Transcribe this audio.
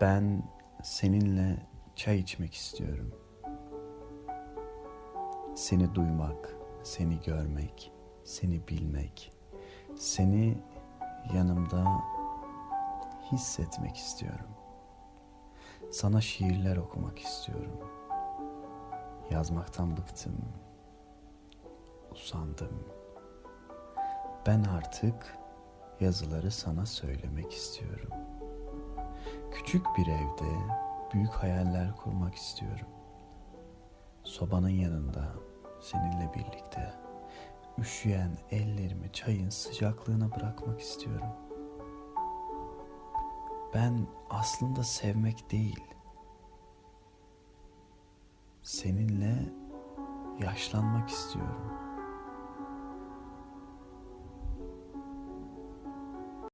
Ben seninle çay içmek istiyorum. Seni duymak, seni görmek, seni bilmek, seni yanımda hissetmek istiyorum. Sana şiirler okumak istiyorum. Yazmaktan bıktım. Usandım. Ben artık yazıları sana söylemek istiyorum. Küçük bir evde büyük hayaller kurmak istiyorum. Sobanın yanında seninle birlikte üşüyen ellerimi çayın sıcaklığına bırakmak istiyorum. Ben aslında sevmek değil, seninle yaşlanmak istiyorum.